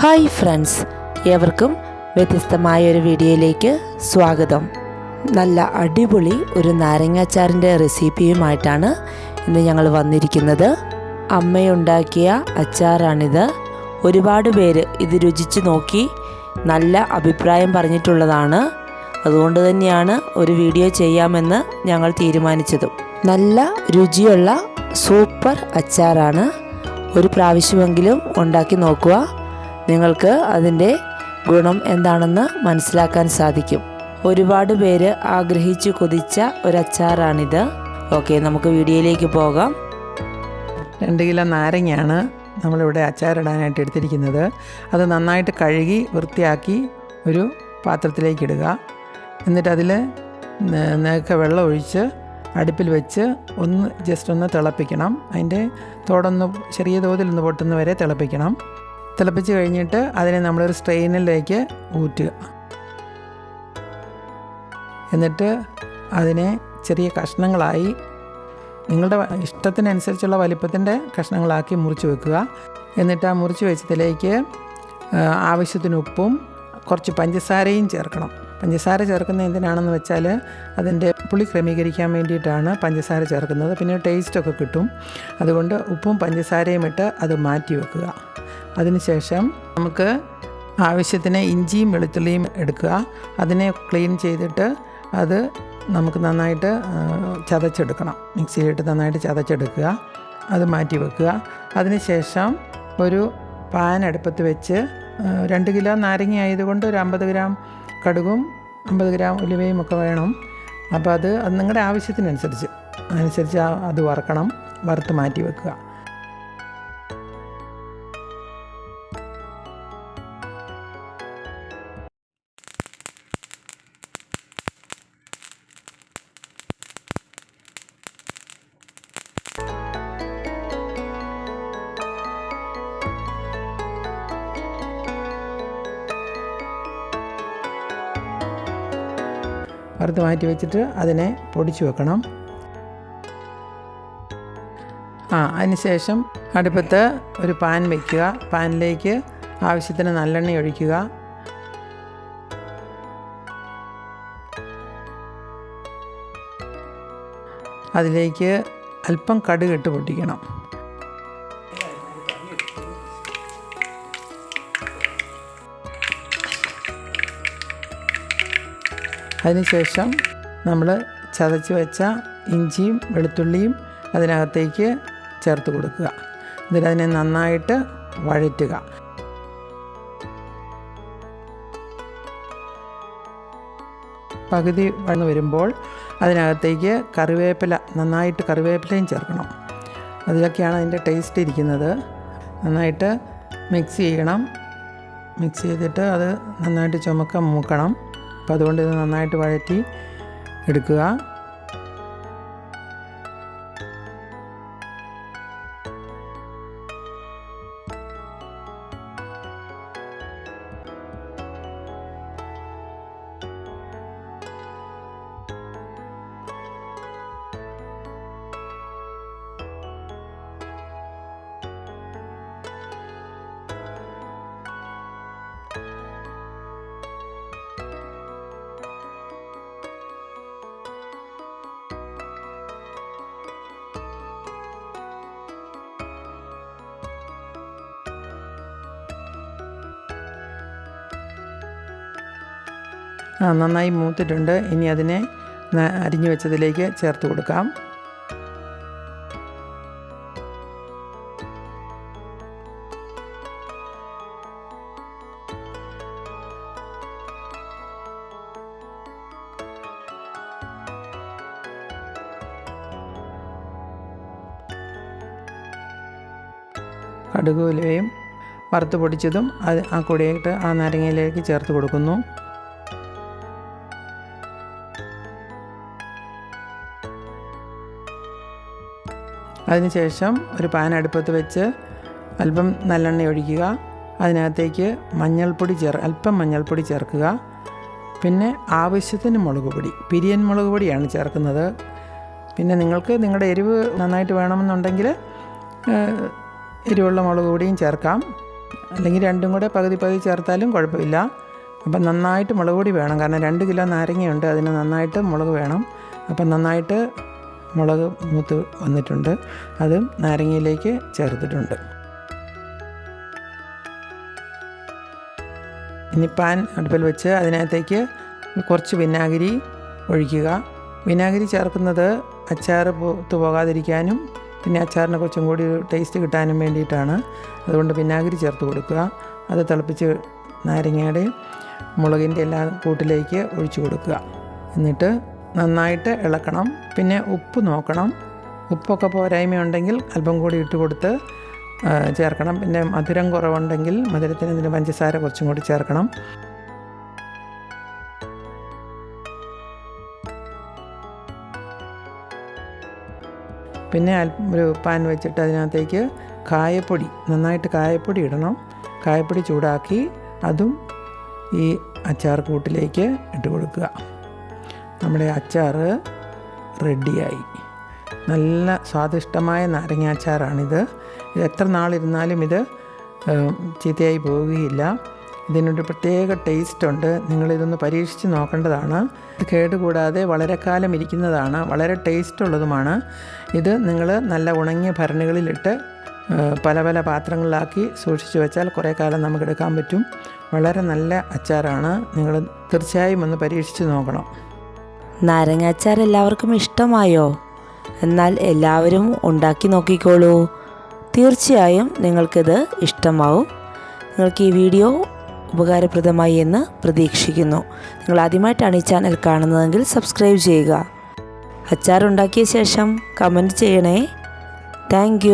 Hi friends ഏവർക്കും വ്യത്യസ്തമായ ഒരു വീഡിയോയിലേക്ക് സ്വാഗതം. നല്ല അടിപൊളി ഒരു നാരങ്ങാച്ചാറിന്റെ റെസിപ്പിയുമായിട്ടാണ് ഇന്ന് ഞങ്ങൾ വന്നിരിക്കുന്നത്. അമ്മയുണ്ടാക്കിയ അച്ചാറാണിത്. ഒരുപാട് പേര് ഇത് രുചിച്ച് നോക്കി നല്ല അഭിപ്രായം പറഞ്ഞിട്ടുള്ളതാണ്. അതുകൊണ്ട് തന്നെയാണ് ഒരു വീഡിയോ ചെയ്യാമെന്ന് ഞങ്ങൾ തീരുമാനിച്ചതും. നല്ല രുചിയുള്ള സൂപ്പർ അച്ചാറാണ്. ഒരു പ്രാവശ്യമെങ്കിലും ഉണ്ടാക്കി നോക്കുക. നിങ്ങൾക്ക് അതിന്റെ ഗുണം എന്താണെന്ന് മനസ്സിലാക്കാൻ സാധിക്കും. ഒരുപാട് പേര് ആഗ്രഹിച്ചു കൊതിച്ച ഒരച്ചാറാണിത്. ഓക്കെ നമുക്ക് വീഡിയോയിലേക്ക് പോകാം. രണ്ട് കിലോ നാരങ്ങയാണ് നമ്മളിവിടെ അച്ചാറിടാനായിട്ട് എടുത്തിരിക്കുന്നത്. അത് നന്നായിട്ട് കഴുകി വൃത്തിയാക്കി ഒരു പാത്രത്തിലേക്ക് ഇടുക. എന്നിട്ട് അതിൽ നേക്ക വെള്ളം ഒഴിച്ച് അടുപ്പിൽ വെച്ച് ഒന്ന് ജസ്റ്റ് ഒന്ന് തിളപ്പിക്കണം. അതിന്റെ തോടൊന്ന് ചെറിയ തോതിൽ ഒന്ന് പൊട്ടുന്ന വരെ തിളപ്പിക്കണം. തിളപ്പിച്ച് കഴിഞ്ഞിട്ട് അതിനെ നമ്മളൊരു സ്ട്രെയിനിലേക്ക് ഊറ്റുക. എന്നിട്ട് അതിനെ ചെറിയ കഷ്ണങ്ങളായി നിങ്ങളുടെ ഇഷ്ടത്തിനനുസരിച്ചുള്ള വലിപ്പത്തിന്റെ കഷ്ണങ്ങളാക്കി മുറിച്ച് വെക്കുക. എന്നിട്ട് ആ മുറിച്ച് വെച്ചതിലേക്ക് ആവശ്യത്തിന് ഉപ്പും കുറച്ച് പഞ്ചസാരയും ചേർക്കണം. പഞ്ചസാര ചേർക്കുന്നത് എന്തിനാണെന്ന് വെച്ചാൽ അതിന്റെ പുളി ക്രമീകരിക്കാൻ വേണ്ടിയിട്ടാണ് പഞ്ചസാര ചേർക്കുന്നത്. പിന്നെ ടേസ്റ്റൊക്കെ കിട്ടും. അതുകൊണ്ട് ഉപ്പും പഞ്ചസാരയും ഇട്ട് അത് മാറ്റി വെക്കുക. അതിനുശേഷം നമുക്ക് ആവശ്യത്തിന് ഇഞ്ചിയും വെളുത്തുള്ളിയും എടുക്കുക. അതിനെ ക്ലീൻ ചെയ്തിട്ട് അത് നമുക്ക് നന്നായിട്ട് ചതച്ചെടുക്കണം. മിക്സിയിലിട്ട് നന്നായിട്ട് ചതച്ചെടുക്കുക. അത് മാറ്റി വെക്കുക. അതിനുശേഷം ഒരു പാൻ അടുപ്പത്ത് വെച്ച് രണ്ട് കിലോ നാരങ്ങ ആയതുകൊണ്ട് ഒരു അമ്പത് ഗ്രാം കടുകും അമ്പത് ഗ്രാം ഉലുവയും ഒക്കെ വേണം. അപ്പോൾ അത് അത് നിങ്ങളുടെ ആവശ്യത്തിനനുസരിച്ച് അനുസരിച്ച് അത് വറക്കണം വറുത്ത് മാറ്റി വെക്കുക. വറുത്ത് മാറ്റി വെച്ചിട്ട് അതിനെ പൊടിച്ചു വെക്കണം. ആ അതിനുശേഷം അടുപ്പത്ത് ഒരു പാൻ വയ്ക്കുക പാനിലേക്ക് ആവശ്യത്തിന് നല്ലെണ്ണ ഒഴിക്കുക. അതിലേക്ക് അല്പം കടുക് ഇട്ട് പൊട്ടിക്കണം. അതിനുശേഷം നമ്മൾ ചതച്ച് വെച്ച ഇഞ്ചിയും വെളുത്തുള്ളിയും അതിനകത്തേക്ക് ചേർത്ത് കൊടുക്കുക. എന്നിട്ട് അതിനെ നന്നായിട്ട് വഴറ്റുക. പകുതി വന്ന് വരുമ്പോൾ അതിനകത്തേക്ക് കറിവേപ്പില നന്നായിട്ട് കറിവേപ്പിലയും ചേർക്കണം. അതിലൊക്കെയാണ് അതിന്റെ ടേസ്റ്റ് ഇരിക്കുന്നത്. നന്നായിട്ട് മിക്സ് ചെയ്യണം. മിക്സ് ചെയ്തിട്ട് അത് നന്നായിട്ട് ചുമക്ക മൂക്കണം. അപ്പോൾ അതുകൊണ്ട് ഇത് നന്നായിട്ട് വഴറ്റി എടുക്കുക. നന്നായി മൂത്തിട്ടുണ്ട്. ഇനി അതിനെ അരിഞ്ഞു വെച്ചതിലേക്ക് ചേർത്ത് കൊടുക്കാം. കടുകുലയും വറുത്ത് പൊടിച്ചതും അത് ആ കൂടെയിട്ട് ആ നാരങ്ങയിലേക്ക് ചേർത്ത് കൊടുക്കുന്നു. അതിനുശേഷം ഒരു പാൻ അടുപ്പത്ത് വെച്ച് അല്പം നല്ലെണ്ണ ഒഴിക്കുക. അതിനകത്തേക്ക് മഞ്ഞൾപ്പൊടി ചേർ അല്പം മഞ്ഞൾപ്പൊടി ചേർക്കുക. പിന്നെ ആവശ്യത്തിന് മുളക് പൊടി പിരിയൻ മുളക് പൊടിയാണ് ചേർക്കുന്നത്. പിന്നെ നിങ്ങൾക്ക് നിങ്ങളുടെ എരിവ് നന്നായിട്ട് വേണമെന്നുണ്ടെങ്കിൽ എരിവുള്ള മുളക് പൊടിയും ചേർക്കാം. അല്ലെങ്കിൽ രണ്ടും കൂടെ പകുതി പകുതി ചേർത്താലും കുഴപ്പമില്ല. അപ്പം നന്നായിട്ട് മുളക് പൊടി വേണം. കാരണം രണ്ട് കിലോ നാരങ്ങയുണ്ട് അതിന് നന്നായിട്ട് മുളക് വേണം. അപ്പം നന്നായിട്ട് മുളക് മൂത്ത് വന്നിട്ടുണ്ട്. അതും നാരങ്ങയിലേക്ക് ചേർത്തിട്ടുണ്ട്. ഇനി പാൻ അടുപ്പിൽ വെച്ച് അതിനകത്തേക്ക് കുറച്ച് വിനാഗിരി ഒഴിക്കുക. വിനാഗിരി ചേർക്കുന്നത് അച്ചാർ പൂത്ത് പോകാതിരിക്കാനും പിന്നെ അച്ചാറിന് കുറച്ചും കൂടി ടേസ്റ്റ് കിട്ടാനും വേണ്ടിയിട്ടാണ്. അതുകൊണ്ട് വിനാഗിരി ചേർത്ത് കൊടുക്കുക. അത് തിളപ്പിച്ച് നാരങ്ങയുടെയും മുളകിന്റെ എല്ലാ കൂട്ടിലേക്ക് ഒഴിച്ചു കൊടുക്കുക. എന്നിട്ട് നന്നായിട്ട് ഇളക്കണം. പിന്നെ ഉപ്പ് നോക്കണം. ഉപ്പൊക്കെ പോരായ്മ ഉണ്ടെങ്കിൽ അല്പം കൂടി ഇട്ട് കൊടുത്ത് ചേർക്കണം. പിന്നെ മധുരം കുറവുണ്ടെങ്കിൽ മധുരത്തിന് ഇതിന് പഞ്ചസാര കുറച്ചും കൂടി ചേർക്കണം. പിന്നെ ഒരു പാൻ വെച്ചിട്ട് അതിനകത്തേക്ക് കായപ്പൊടി നന്നായിട്ട് കായപ്പൊടി ഇടണം. കായപ്പൊടി ചൂടാക്കി അതും ഈ അച്ചാർ കൂട്ടിലേക്ക് ഇട്ട് കൊടുക്കുക. നമ്മുടെ അച്ചാർ റെഡിയായി. നല്ല സ്വാദിഷ്ടമായ നാരങ്ങ അച്ചാറാണിത്. ഇത് എത്ര നാളിരുന്നാലും ഇത് ചീത്തയായി പോവുകയില്ല. ഇതിനൊരു പ്രത്യേക ടേസ്റ്റ് ഉണ്ട്. നിങ്ങളിതൊന്ന് പരീക്ഷിച്ച് നോക്കേണ്ടതാണ്. ഇത് കേടുകൂടാതെ വളരെ കാലം ഇരിക്കുന്നതാണ്. വളരെ ടേസ്റ്റ് ഉള്ളതുമാണ്. ഇത് നിങ്ങൾ നല്ല ഉണങ്ങിയ ഭരണികളിലിട്ട് പല പല പാത്രങ്ങളിലാക്കി സൂക്ഷിച്ചു വെച്ചാൽ കുറേ കാലം നമുക്ക് എടുക്കാൻ പറ്റും. വളരെ നല്ല അച്ചാറാണ്. നിങ്ങൾ തീർച്ചയായും ഒന്ന് പരീക്ഷിച്ച് നോക്കണം. നാരങ്ങാച്ചാർ എല്ലാവർക്കും ഇഷ്ടമായോ? എന്നാൽ എല്ലാവരും ഉണ്ടാക്കി നോക്കിക്കോളൂ. തീർച്ചയായും നിങ്ങൾക്കിത് ഇഷ്ടമാവും. നിങ്ങൾക്ക് ഈ വീഡിയോ ഉപകാരപ്രദമായി എന്ന് പ്രതീക്ഷിക്കുന്നു. നിങ്ങൾ ആദ്യമായിട്ടാണ് ഈ ചാനൽ കാണുന്നതെങ്കിൽ സബ്സ്ക്രൈബ് ചെയ്യുക. അച്ചാർ ഉണ്ടാക്കിയ ശേഷം കമന്റ് ചെയ്യണേ. താങ്ക്